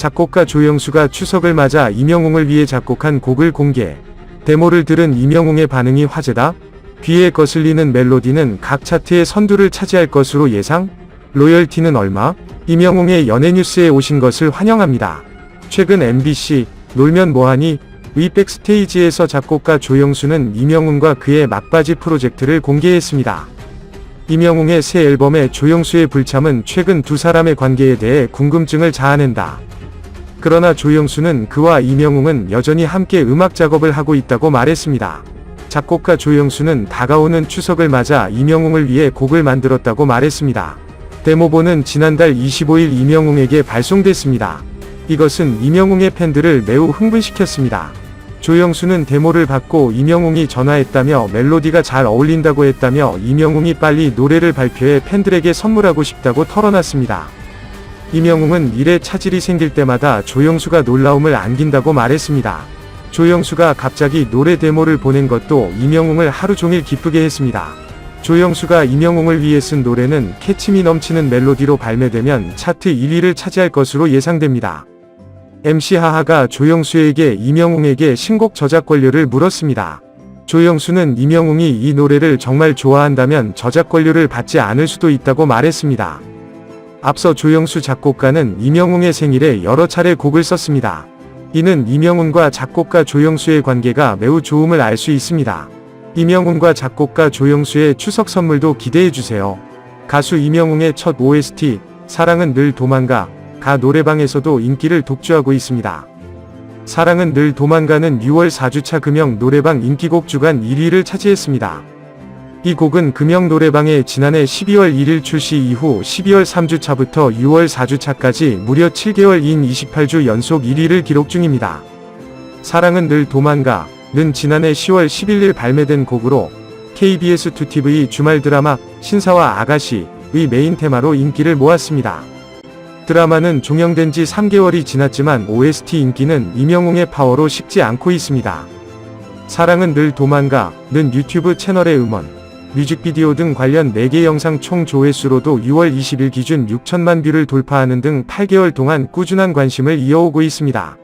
작곡가 조영수가 추석을 맞아 임영웅을 위해 작곡한 곡을 공개. 데모를 들은 임영웅의 반응이 화제다. 귀에 거슬리는 멜로디는 각 차트의 선두를 차지할 것으로 예상? 로열티는 얼마? 임영웅의 연예뉴스에 오신 것을 환영합니다. 최근 MBC 놀면 뭐하니 의 백스테이지에서 작곡가 조영수는 임영웅과 그의 막바지 프로젝트를 공개했습니다. 임영웅의 새 앨범의 조영수의 불참은 최근 두 사람의 관계에 대해 궁금증을 자아낸다. 그러나 조영수는 그와 임영웅은 여전히 함께 음악 작업을 하고 있다고 말했습니다. 작곡가 조영수는 다가오는 추석을 맞아 임영웅을 위해 곡을 만들었다고 말했습니다. 데모본은 지난달 25일 임영웅에게 발송됐습니다. 이것은 임영웅의 팬들을 매우 흥분시켰습니다. 조영수는 데모를 받고 임영웅이 전화했다며 멜로디가 잘 어울린다고 했다며 임영웅이 빨리 노래를 발표해 팬들에게 선물하고 싶다고 털어놨습니다. 임영웅은 일에 차질이 생길 때마다 조영수가 놀라움을 안긴다고 말했습니다. 조영수가 갑자기 노래 데모를 보낸 것도 임영웅을 하루 종일 기쁘게 했습니다. 조영수가 임영웅을 위해 쓴 노래는 캐치미 넘치는 멜로디로 발매되면 차트 1위를 차지할 것으로 예상됩니다. MC 하하가 조영수에게 임영웅에게 신곡 저작 권료를 물었습니다. 조영수는 임영웅이 이 노래를 정말 좋아한다면 저작 권료를 받지 않을 수도 있다고 말했습니다. 앞서 조영수 작곡가는 임영웅의 생일에 여러 차례 곡을 썼습니다. 이는 임영웅과 작곡가 조영수의 관계가 매우 좋음을 알 수 있습니다. 임영웅과 작곡가 조영수의 추석 선물도 기대해주세요. 가수 임영웅의 첫 OST, 사랑은 늘 도망가, 가 노래방에서도 인기를 독주하고 있습니다. 사랑은 늘 도망가는 6월 4주차 금영 노래방 인기곡 주간 1위를 차지했습니다. 이 곡은 금영 노래방에 지난해 12월 1일 출시 이후 12월 3주차부터 6월 4주차까지 무려 7개월인 28주 연속 1위를 기록 중입니다. 사랑은 늘 도망가, 는 지난해 10월 11일 발매된 곡으로 KBS2TV 주말 드라마 신사와 아가씨의 메인 테마로 인기를 모았습니다. 드라마는 종영된 지 3개월이 지났지만 OST 인기는 임영웅의 파워로 식지 않고 있습니다. 사랑은 늘 도망가, 는 유튜브 채널의 음원, 뮤직비디오 등 관련 4개 영상 총 조회수로도 6월 20일 기준 6천만 뷰를 돌파하는 등 8개월 동안 꾸준한 관심을 이어오고 있습니다.